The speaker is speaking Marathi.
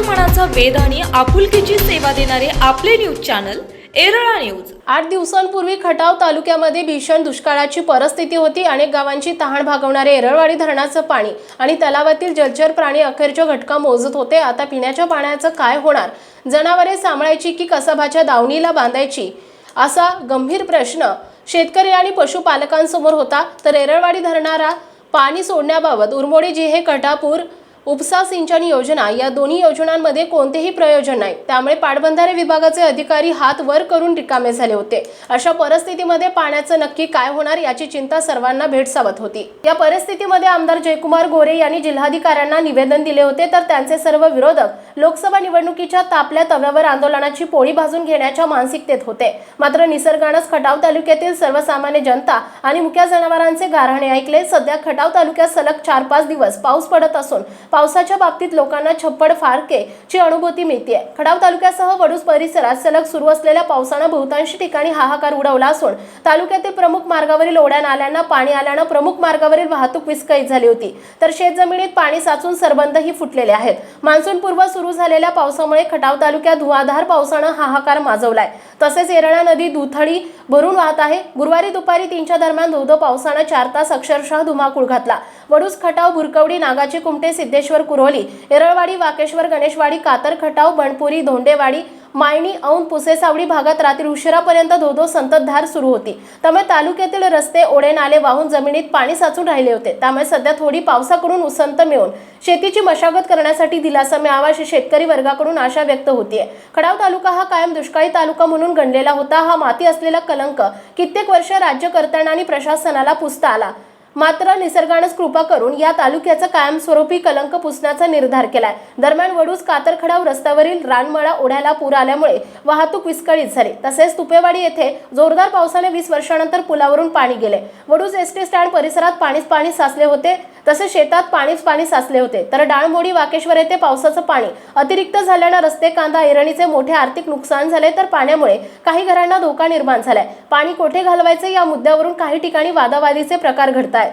मनाचा वेध आणि आपुलकीची सेवा देणारे आपले न्यूज चॅनल एरळा न्यूज. आठ दिवसांपूर्वी खटाव तालुक्यामध्ये भीषण दुष्काळाची परिस्थिती होती. अनेक गावांची तहान भागवणारे एरळवाडी धरणाचं पाणी आणि तलावातील जलचर प्राणी अखेरच्या घटका मोजत होते. आता पिण्याच्या पाण्याचं काय होणार? जनावरे सांभाळायची की कसबाच्या दावणीला बांधायची? असा गंभीर प्रश्न शेतकरी आणि पशुपालकांसमोर होता. तर एरळवाडी धरणारा पाणी सोडण्याबाबत उरमोडी हे कटापूर उपसा सिंचन योजना या दोन्ही योजनांमध्ये कोणतेही प्रयोजन नाही. त्यामुळे पाटबंधारे विभागाचे अधिकारी हात वर करून रिकामे झाले होते. अशा परिस्थितीमध्ये पाण्याचं नक्की काय होणार याची चिंता सर्वांना भेडसावत होती. या परिस्थितीमध्ये आमदार जयकुमार गोरे यांनी जिल्हाधिकाऱ्यांना निवेदन दिले होते तर त्यांचे सर्व विरोधक लोकसभा निवडणुकीच्या तापल्या तव्यावर आंदोलनाची पोळी भाजून घेण्याच्या मानसिकतेत होते. मात्र निसर्गानंच खटाव तालुक्यातील सर्वसामान्य जनता आणि मुक्या जनावरांचे गारहाणे ऐकले. सध्या खटाव तालुक्यात सलग चार पाच दिवस पाऊस पडत असून पावसाच्या बाबतीत लोकांना छप्पड फारके ची अनुभूती मिळते खडाव तालुक्यासह वडूस परिसरात सलग सुरू असलेल्या पावसानं बहुतांशी ठिकाणी हाहाकार उडवला असून तालुक्यातील प्रमुख मार्गावरील ओढ्या नाल्यांना पाणी आल्यानं प्रमुख मार्गावरील वाहतूक विस्कळीत झाली होती. तर शेतजमिनीत पाणी साचून सरबंधही फुटलेले आहेत. मान्सूनपूर्व सुरू झालेल्या पावसामुळे खटाव तालुक्यात धुवाधार पावसानं हाहाकार माजवलाय. तसेच येरळा नदी दुथडी भरून वाहत आहे. गुरुवारी दुपारी तीनच्या दरम्यान धोधो पावसानं चार तास अक्षरशः धुमाकूळ घातला. वडूस खटाव भुरकवडी नागाची कुमटे सिद्धेश्वर कुरोली एरळवाडी वाकेश्वर गणेशवाडी कातर खटाव बणपुरी धोंडेवाडी मायणी औंध पुसेसावडी भागात रात्री उशिरापर्यंत धोधो संततधार सुरू होती. त्यामुळे तालुक्यातील रस्ते ओढे नाले वाहून जमिनीत पाणी साचून राहिले होते. त्यामुळे सध्या थोडी पावसाकडून उसंत मिळून शेतीची मशागत करण्यासाठी दिलासा मिळावा अशी शेतकरी वर्गाकडून आशा व्यक्त होतीये. खडाव तालुका हा कायम दुष्काळी तालुका म्हणून गणलेला होता. हा माती असलेला कलंक कित्येक वर्ष राज्यकर्त्यांना आणि प्रशासनाला पुसता आला. मात्र निसर्गानंच कृपा करून या तालुक्याचा कायमस्वरूपी कलंक पुसण्याचा निर्धार केलाय. दरम्यान वडूज कातरखडाव रस्त्यावरील रानमळा ओढ्याला पूर आल्यामुळे वाहतूक विस्कळीत झाली. तसेच तुपेवाडी येथे जोरदार पावसाने वीस वर्षानंतर पुलावरून पाणी गेले. वडूज एसटी स्टँड परिसरात पाणीच पाणी साचले होते. तसेच शेतात पाणीच पाणी साचले होते. तर डाळमोडी वाकेश्वर येथे पावसाचं पाणी अतिरिक्त झाल्यानं रस्ते कांदा इरणीचे मोठे आर्थिक नुकसान झाले तर पाण्यामुळे काही घरांना धोका निर्माण झालाय. पाणी कोठे घालवायचे या मुद्द्यावरून काही ठिकाणी वादावादीचे प्रकार घडत आहेत